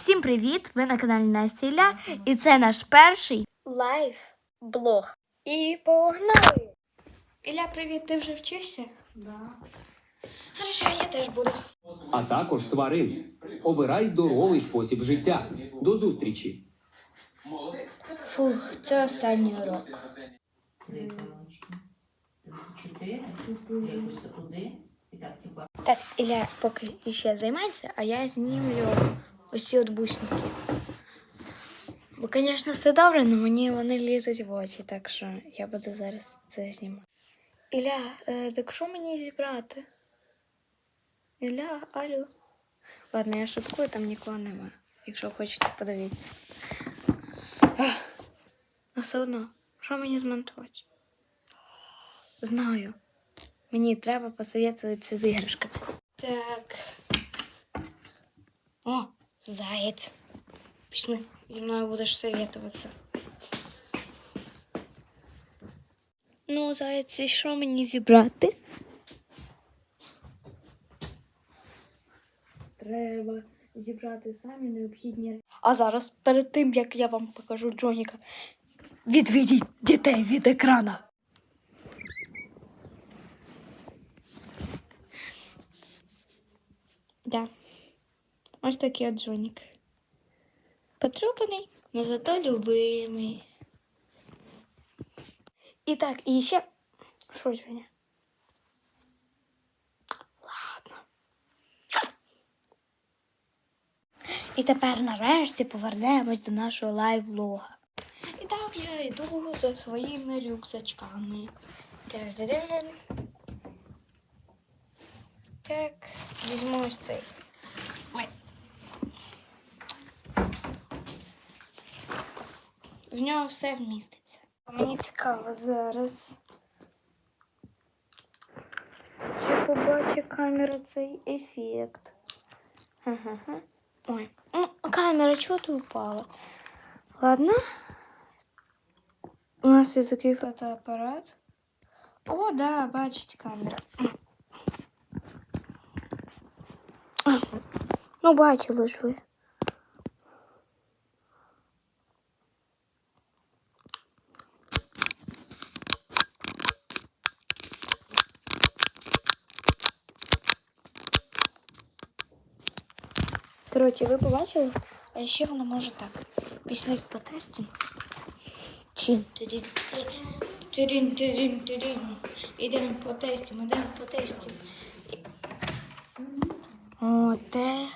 Всім привіт! Ви на каналі Настя Ілля, і це наш перший лайв блог. І погнали! Ілля, привіт, ти вже вчишся? Да. Хорошо, я теж буду. а також тварин. Обирай здоровий спосіб життя. До зустрічі! Фух, це останній урок. Три палочки. 34, якось туди. І так, типа. Так, Ілля поки ще займається, а я знімлю усі от бусники. Бо, звісно, все добре, але мені вони лізуть в очі, так що я буду зараз це знімати. Ілля, е, так що мені зібрати? Ілля, алло. Ладно, я шуткую, там нікого нема. Якщо хочете, подивіться. Ну все одно, що мені змонтувати? Знаю. Мені треба посоветуватися з іграшками. Так. О, заєць. Пішли, зі мною будеш советуватися. Ну, заєць, і що мені зібрати? Треба зібрати самі необхідні речі. А зараз, перед тим, як я вам покажу Джоніка, відведіть дітей від екрана. Да. Ось такий от Джонік. Потрупаний, но зато любимий. І так, і ще. Що, Джоня? Ладно. І тепер нарешті повернемось до нашого лайв-блога. І так я йду за своїми рюкзачками. Так, візьму ось цей. Ой. В нього все вміститься. Мені цікаво зараз. Чи побачить камера цей ефект? Ха-ха-ха. Ой, ну, камера чого ти упала? Ладно. У нас є такий фотоапарат. О, да, бачить камера. Ну, бачили ж ви. Коротше, ви побачили? А ще воно може так. Пішли потестимо. Чин. Тидін. Тидін, тидін, тидін. Ідемо потестимо, ідемо потестимо. О, те,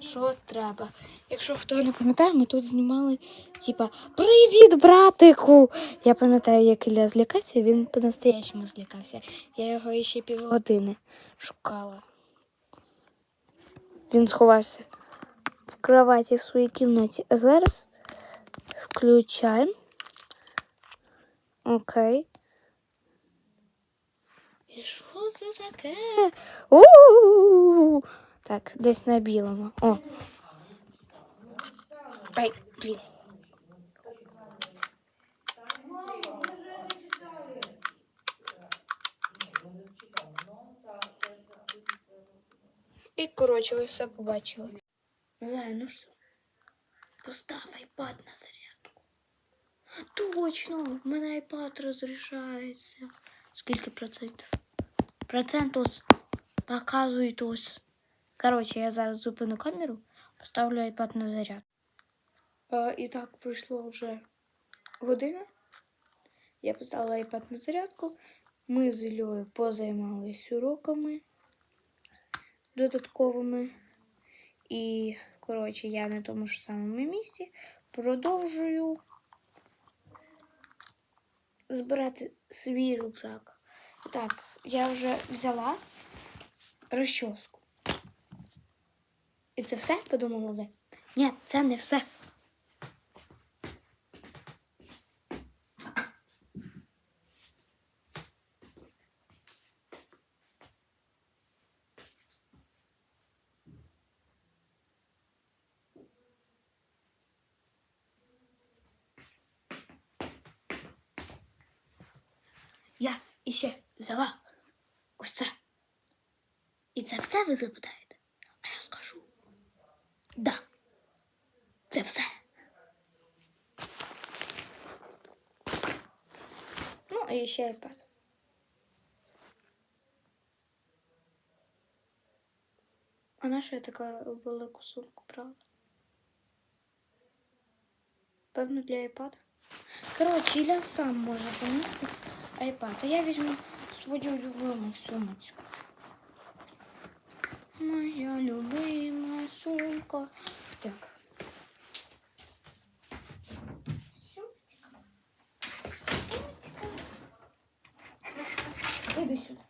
що треба. Якщо хто не пам'ятає, ми тут знімали, типа, Привіт, братику! Я пам'ятаю, як Ілля злякався, він по-настоящему злякався. Я його ще півгодини шукала. Він сховався кроваті в своїй кімнаті. А зараз включаємо. Окей. І що це таке? У-у-у! Так, десь на білому. О. Ай, блін. І, коротше, ви все побачили. Зай, ну що? Постав айпад на зарядку. Точно, в мене айпад розряджається. Скільки процентів? Процент ось показують ось. Коротше, я зараз зупину камеру, поставлю айпад на заряд. Е, і так пройшло вже година. Я поставила айпад на зарядку. Ми з Ільою позаймалися уроками додатковими. І, коротше, я на тому ж самому місці продовжую збирати свій рюкзак. Так, я вже взяла розчоску. І це все, подумали ви? Ні, це не все. Я іще взяла ось це. І це все ви запитаєте? А я скажу. Да. це все. Ну, і ще iPad. А на що я така велику сумку брала? Певно, для iPad. Коротше, Ілля сам може понести iPad. А я візьму свою любиму сумочку. Моя любима сумка. Так. Сумочка. Сумочка. Іди сюди.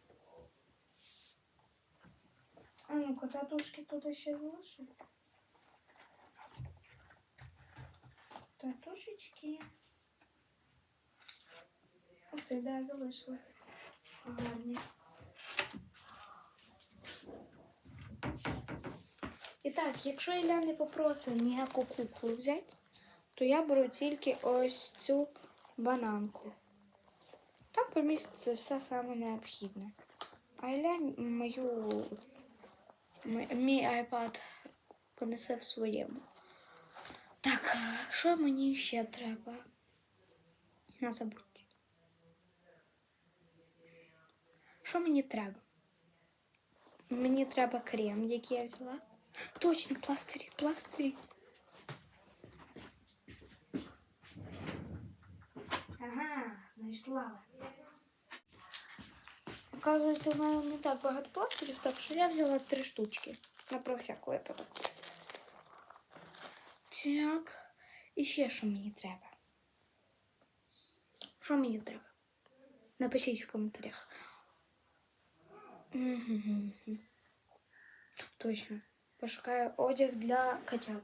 А ну-ка, татушки туди ще залишили. Татушечки. Ух ти, да, залишилось. Гарні. І так, якщо Ілля не попросить ніяку куклу взяти, то я беру тільки ось цю бананку. Там поміститься все саме необхідне. А Ілля мою мій iPad понесе в своєму. Так, що мені ще треба? Не забудь. Що мені треба? Мені треба крем, який я взяла. Точно, пластирі, пластирі. Ага, знайшла вас. Оказується, у мене не так багато пластирів, так що я взяла три штучки. На про всяк випадок. Так. І ще що мені треба? Що мені треба? Напишіть в коментарях. Мгм. Точно. Пошукаю одяг для котят.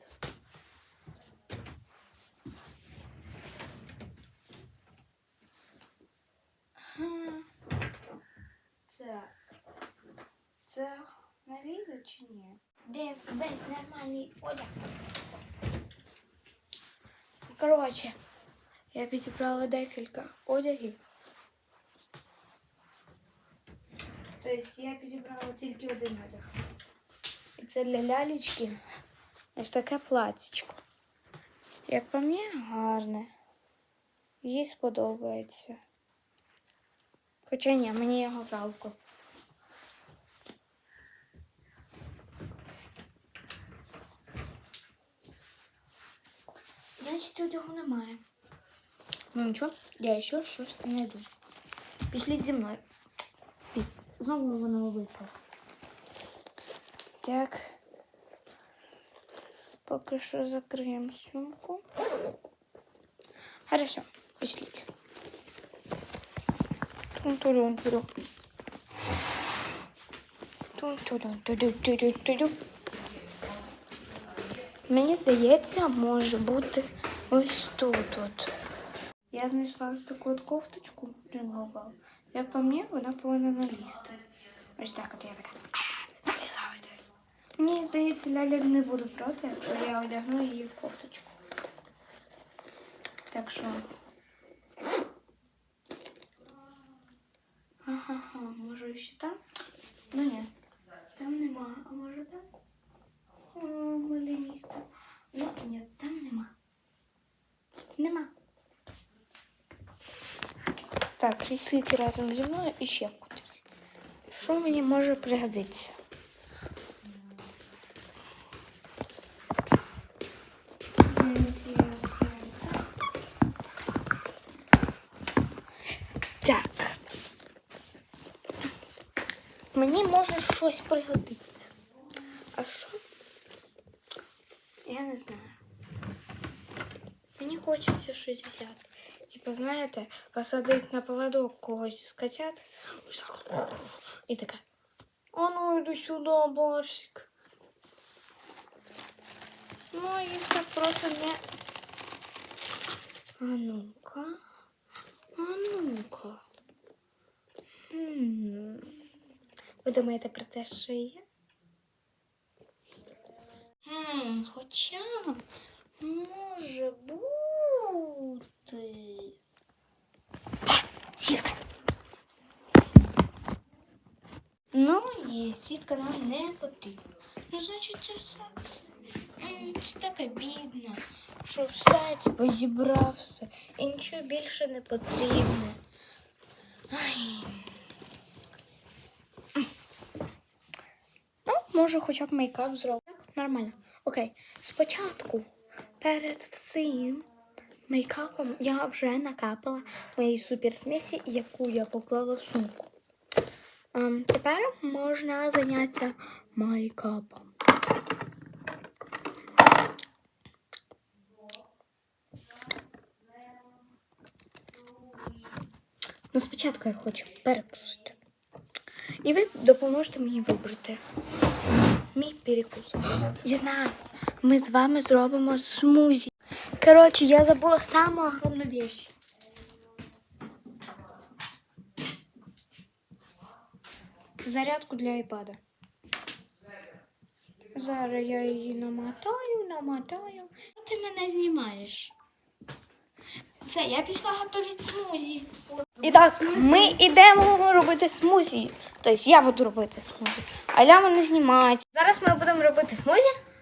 Ага. Так. Це наріза чи ні? Де весь нормальний одяг? Коротше, я підібрала декілька одягів. Тобто я підібрала тільки один одяг. І це для лялечки ось таке платічко. Як по мені, гарне. Їй сподобається. Хоча ні, мені його жалко. Значить, одягу немає. Ну нічого, я ще щось знайду. Пішліть зі мною. Знову воно випало. Так. Поки що закриємо сумку. Хорошо, пішліть. Тун-турун-туру. Тун-турун-туру-туру-туру. Мені здається, може бути ось тут. От. Я знайшла ось таку от кофточку Bell. Як по мені, вона повинна налізти. Ось так от я така. «А, Налізайте. Мені здається, Ляля не буде проти, якщо я одягну її в кофточку. Так що. Ага, може ще там? Ну ні. Там нема. А може там? О, мале місто. Ну, ні, Так, пішліть разом зі мною і ще кудись. Що мені може пригодитися? Так. Мені може щось пригодитися. А що? Я не знаю. Мені хочеться щось взяти. Типа, знаєте, посадити на поводок когось з котят. І така. А ну йди сюди, Барсик. Ну, їх так просто не. А ну-ка. А ну-ка. Ви думаєте про те, що я? Хм, хоча може бути. А, сітка. Ну, ні, сітка нам не потрібна. Ну, значить, це все. Це така бідна. що все, типу, зібрав все. І нічого більше не потрібне. Ай. Ну, може, хоча б мейкап зробити. Так, нормально. Окей. Спочатку, перед всім мейкапом я вже накапала моїй суперсмесі, яку я поклала в сумку. Ем, тепер можна зайнятися мейкапом. Ну, спочатку я хочу перекусити. І ви допоможете мені вибрати мій перекус. Я знаю, ми з вами зробимо смузі. Коротше, я забула саму огромну вещь. Зарядку для айпада. Зараз я її намотаю, намотаю. Ти мене знімаєш. Все, я пішла готувати смузі. І так, ми йдемо робити смузі. Тобто я буду робити смузі, а Ля мене знімати. Зараз ми будемо робити смузі.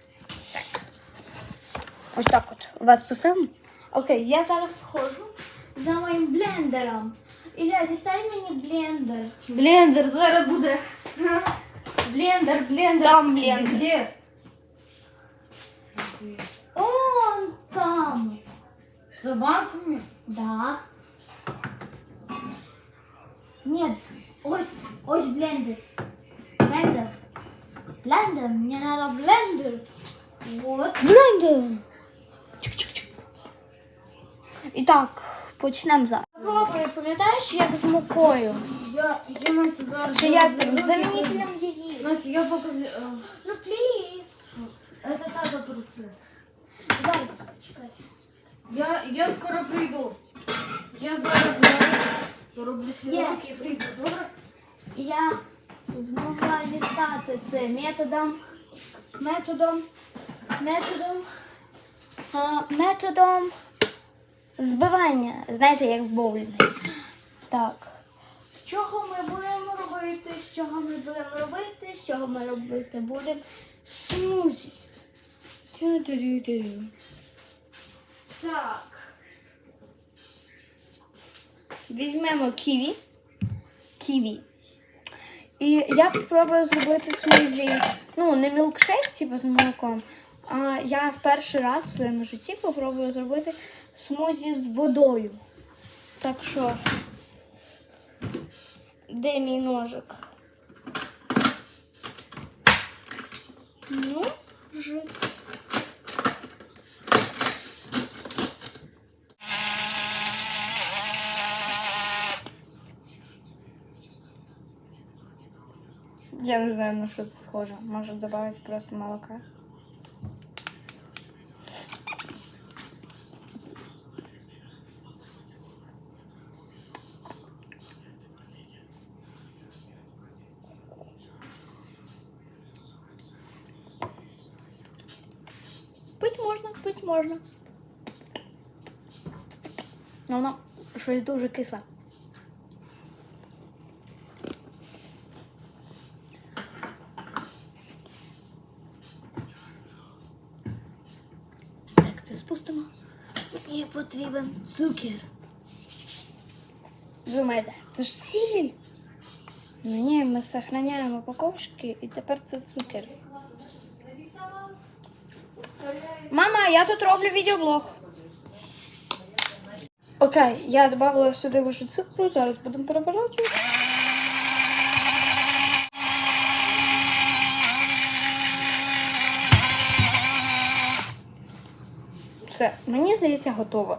Так. Ось так от. Вас посилимо. Окей, я зараз схожу за моїм блендером. Ілля, дістань мені блендер. Блендер зараз буде. Блендер, блендер. Там блендер. Де? Он там. За банками? Да. Нет, ось, ось блендер. Блендер. Блендер, мне надо блендер. Вот. Блендер. І так, почнемо зараз. Пробуй, пам'ятаєш, як з мукою? Я, я Настя зараз. Чи як там? Замініть нам її. Настя, я поки... Ну, пліз. Это так отруси. Зараз, почекай. Я, я скоро прийду. Я зараз дороблю всі Yes. і прийду, добре? Я змогла дістати це методом, методом, методом, а, методом збивання. Знаєте, як в боулінгі. Так. З чого ми будемо робити? З чого ми будемо робити? З чого ми робити будемо? Смузі. Так. Візьмемо ківі. Ківі. І я спробую зробити смузі, ну, не мілкшейк, типу з молоком, я в перший раз в своєму житті попробую зробити смузі з водою. Так що, де мій ножик? Ну. Я не знаю, на що це схоже. Може додати просто молока. Можна. Ну, воно щось дуже кисле. Так, це спустимо. Мені потрібен цукер. Думаєте, це ж сіль? Ні, ми сохраняємо упаковочки і тепер це цукер. Мама, я тут роблю відеоблог. Окей, я додала сюди вашу цукру, зараз будемо переворачувати. Все, мені здається, готово.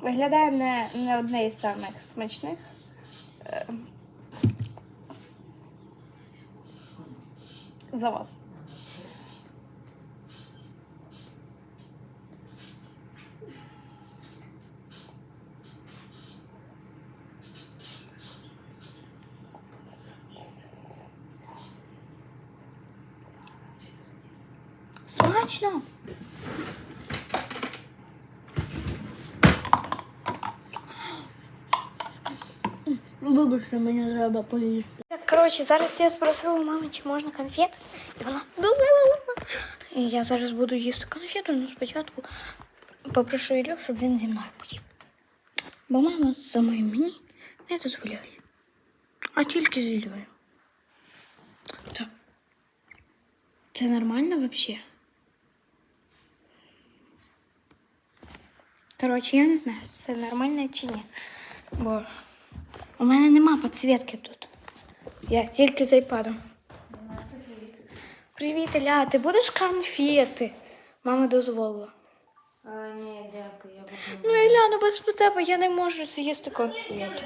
Виглядає не, не одне із самих смачних. Е, За вас. Смачно. Бу. Вибачте, мені треба поїсти. Так, коротше, зараз я спросила у мами, чи можна конфет, і вона дозволила. І я зараз буду їсти конфету, але спочатку попрошу Ілю, щоб він зі мною поїв. Бо мама самої мені не дозволяє. А тільки з Іллею. Так. Це нормально взагалі? Коротше, я не знаю, це нормально чи ні. Бо у мене нема підсвітки тут. Я тільки з айпадом. Привіт, Іля, ти будеш конфети? Мама дозволила. А, ні, дякую, я буду. Ну, Іля, ну без тебе я не можу з'їсти конфету.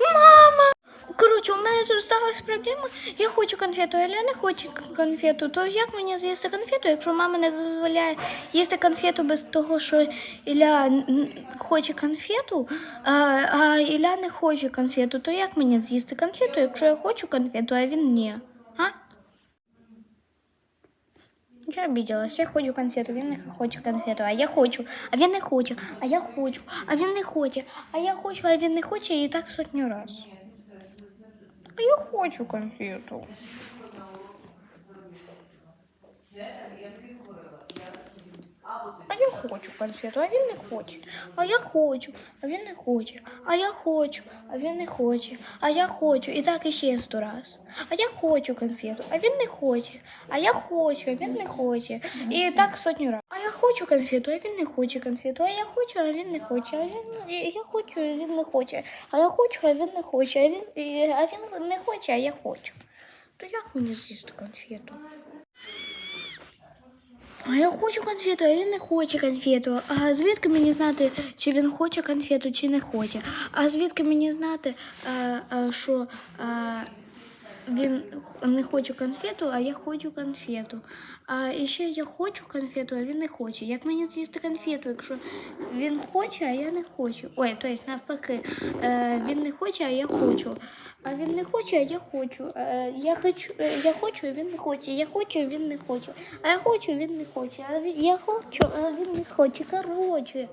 Мама! Коротше, у мене тут сталася проблема. Я хочу конфету, а Іля не хоче конфету. То як мені з'їсти конфету, якщо мама не дозволяє їсти конфету без того, що н- хоче конфету, а, а Іля не хоче конфету, то як мені з'їсти конфету, якщо я хочу конфету, а він ні? А? Я обиделась, я хочу конфету, він не хоче конфету, а я хочу, а він не хоче, а я хочу, а він не хоче, а я хочу, а він не хоче, і так сотню раз. А я хочу конфету. А я хочу конфету, а він не хоче. А я хочу, а він не хоче. А я хочу, а він не хоче. А я хочу. І так іще сто раз. А я хочу конфету, а він не хоче. А я хочу, а він не хоче. І так сотню раз. Я хочу конфету, а він не хоче конфету. А я хочу, а він не хоче. А він я хочу, а він не хоче. А я хочу, а він не хоче. А він а він не хоче, а я хочу. То як мені з'їсти конфету? А я хочу конфету, а він не хоче конфету. А звідки мені знати, чи він хоче конфету, чи не хоче? А звідки мені знати, що він не хоче конфету, а я хочу конфету. А ще я хочу конфету, а він не хоче. Як мені з'їсти конфету, якщо він хоче, а я не хочу. Ой, тобто навпаки, е, він не хоче, а я хочу. А він не хоче, а я хочу. Е, я хочу, е, я хочу, а він не хоче. Я хочу, а він не хоче. А я хочу, він не хоче. А я хочу, а він не хоче. Коротше.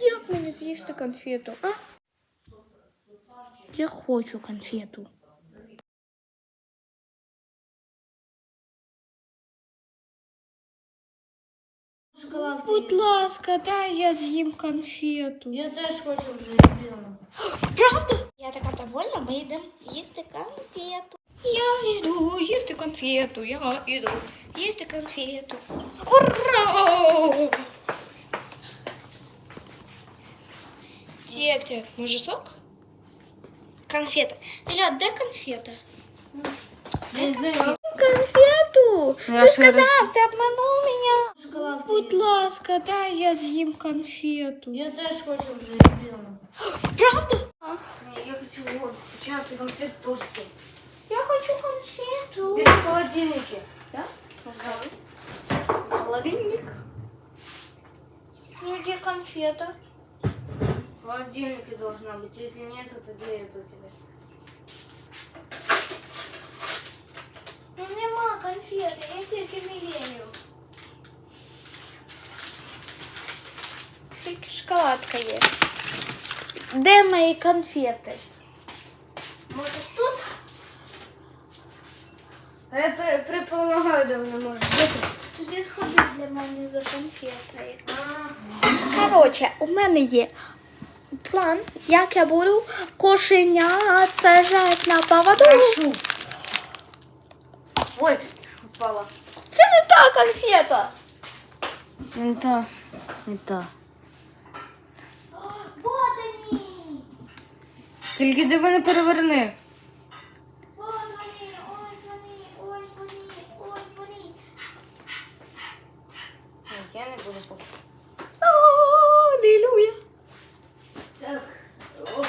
Як мені з'їсти конфету, а? Я хочу конфету. Шоколадки. Будь ласка, дай я з'їм конфету. Я теж хочу вже йти. Правда? Я така довольна, ми йдемо їсти конфету. Я йду їсти конфету, я йду їсти конфету. Ура! Тек, тек, може сок? Конфета. Ля, де конфета? Конфету! Я Ти ще сказав, ти обманув мене. Шоколадки. Будь ласка, дай я з'їм конфету. Я теж хочу вже йти. Правда? Не, я хочу вот сейчас и конфет тоже съесть. Я хочу конфету. Бери в холодильнике. Да? Ага. Холодильник. Ну, где конфета? В холодильнике должна быть. Если нет, то где это у тебя? Ну, нема конфети, я тільки міленю. Тільки шоколадка є. Де мої конфети? Может тут? Я предполагаю, да не может быть. Тоді сходи для мене за конфетою. Коротше, у мене є план, як я буду кошеня сажати на поводу. Прошу. Ой, упала. Це не та конфета. Не та. Не та. Вот они. Тільки диви не переверни. Вот вони, ось вони, ось вони, ось вони. Я не буду покупати. Аллилуйя. Так. О,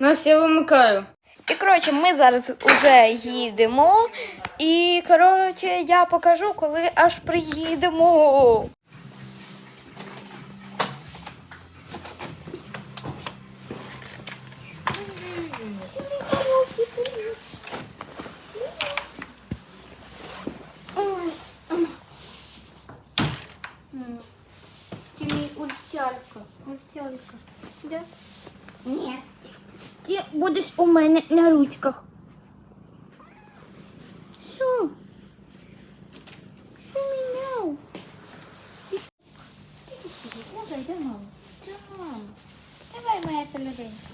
я своє вимикаю. І коротше, ми зараз вже їдемо. І коротше, я покажу, коли аж приїдемо. Ультя. Тільки. Де? Ні. Ти будеш у мене на ручках. Що? Що міняв? Давай, де мама? Де мама? Давай, моя солоденька.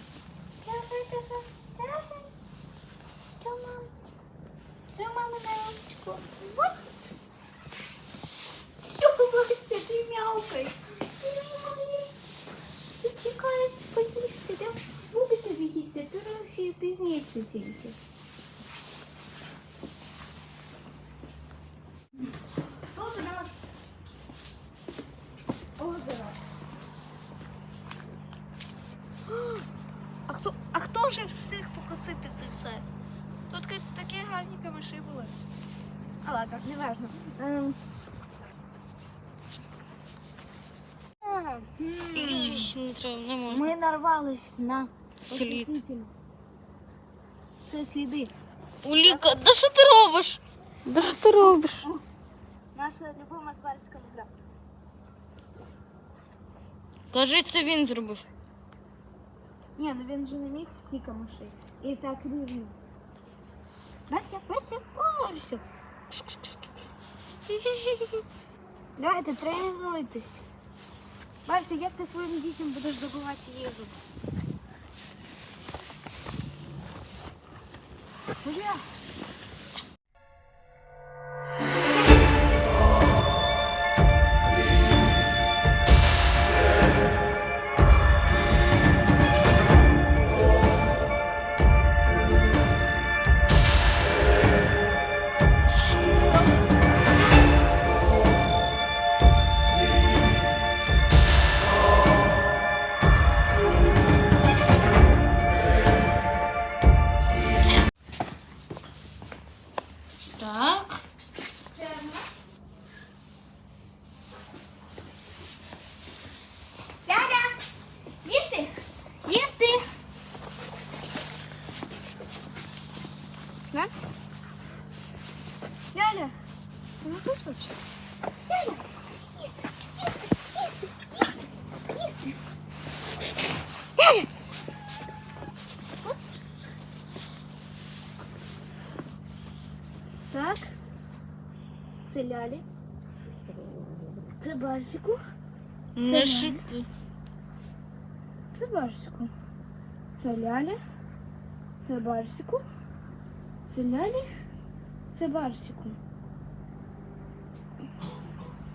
Давай, давай, давай. Де мама? Де мама на ручку? Вот. можна. Ми нарвались на Слід. освітлення. Це сліди. Уліка, да що ти робиш? Да що ти робиш? Наша любима звальська гра. Кажи, це він зробив. Ні, ну він же не міг всі камиші. І так рівно. Вася, Вася, Вася. Давайте тренуйтесь. Вася, як ти своїм дітям будеш добувати їжу? Бля. Лялі. Це Барсику. Не шипи. Це Барсику. Це Ляля. Це Барсику. Це Лялі. Це Барсику.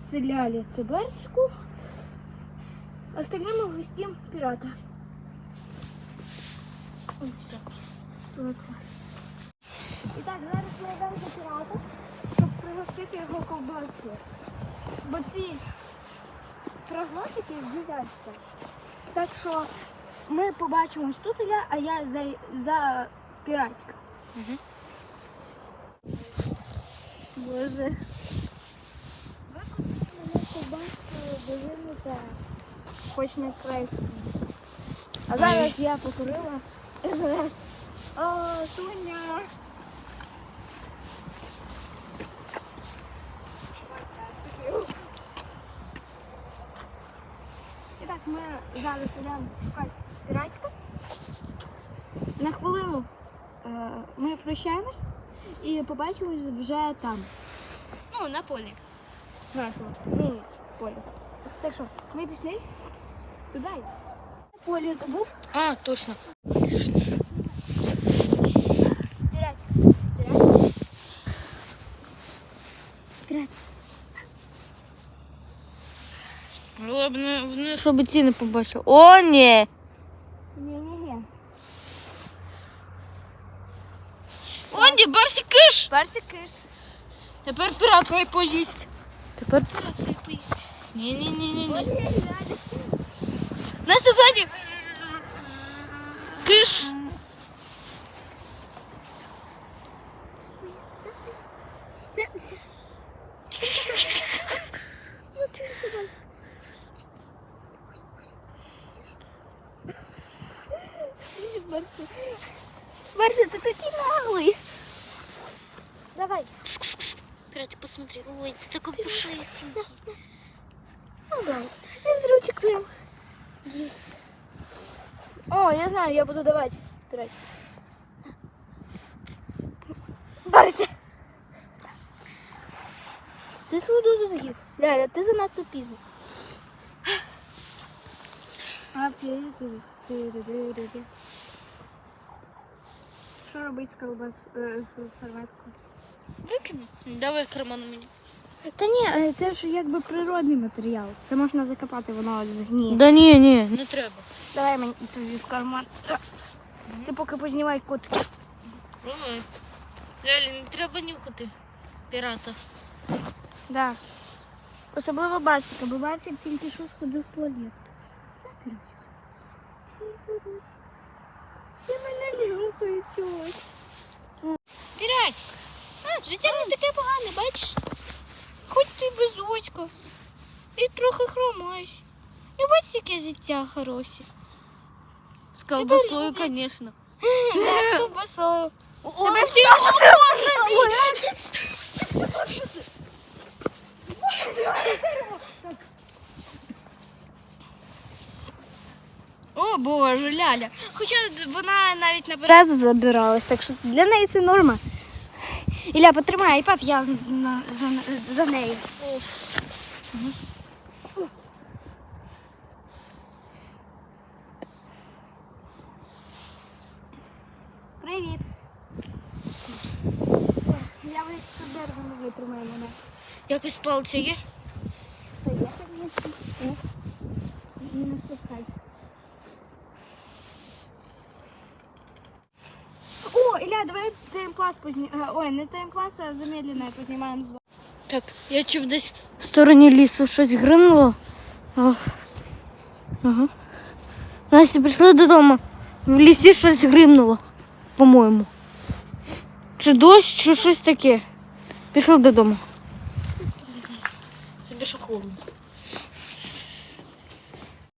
Це Лялі, це Барсику. Остальному гостям пірата. Ось так. Дуже клас. І так, зараз ми йдемо до пірата, пригостити його ковбасою. Бо ці фрагментики з'їдяться. Так що ми побачимось тут я, а я за, за піратика. Боже. Викупили мене ковбаскою дивинута хоч не краще. А зараз я Еверест. О, Суня! І так, ми зараз йдемо шукати піратика. На хвилину е, ми прощаємось і побачимось вже там. Ну, на полі. Хорошо. Ну, полі. Так що, ми пішли туди. Полі забув. А, точно. Щоб ці не побачив. О, ні. Ні-ні-ні. О, ні, киш. Персик киш. Тепер пірат хай поїсть. Тепер пірат хай поїсть. Ні, ні, ні, ні, ні. Настя ззаді. Киш. Це, це. Ну, ти туди. Барсик. Барсик, ти такий наглий. Давай. Пірат, посмотри. Ой, ти такий пушистенький. Ну, да. Він з ручок прям. О, я знаю, я буду давати. Пірать. Барся. Ти свою дозу з'їв. Ляля, ти занадто пізно. А, Що робити з колбас з серветкою? Викину. Давай карману мені. Та ні, е, це ж якби природний матеріал. Це можна закопати, воно згніє. Да ні, ні, не треба. Давай мені тобі в карман. Ти поки познімай. Давай. Реально, не треба нюхати пірата. Да. Особливо Барсика, бо Барсик тільки що сходив в туалет. Всі мене люблять чогось. Пірать! А, життя не таке погане, бачиш? Хоч ти без очка. І трохи хромаєш. І бачиш, яке життя хороше. З колбасою, звісно. Да, з колбасою. Тебе всі... О, О, Боже, Ляля. Хоча вона навіть на Разу забиралась, так що для неї це норма. Ілля, потримай айпад, я на, за, за нею. Привіт. Я весь дерево не витримаю мене. Якось палиця є? Поїхали. Не наступайся. Ілля, давай таймклас познімаємо. Ой, не таймклас, а замедлене познімаємо з Так, я чув десь в стороні лісу щось гримнуло. О. Ага. Настя, прийшли додому. В лісі щось гримнуло, по-моєму. Чи дощ, чи щось таке. Пішли додому. Тобі що холодно.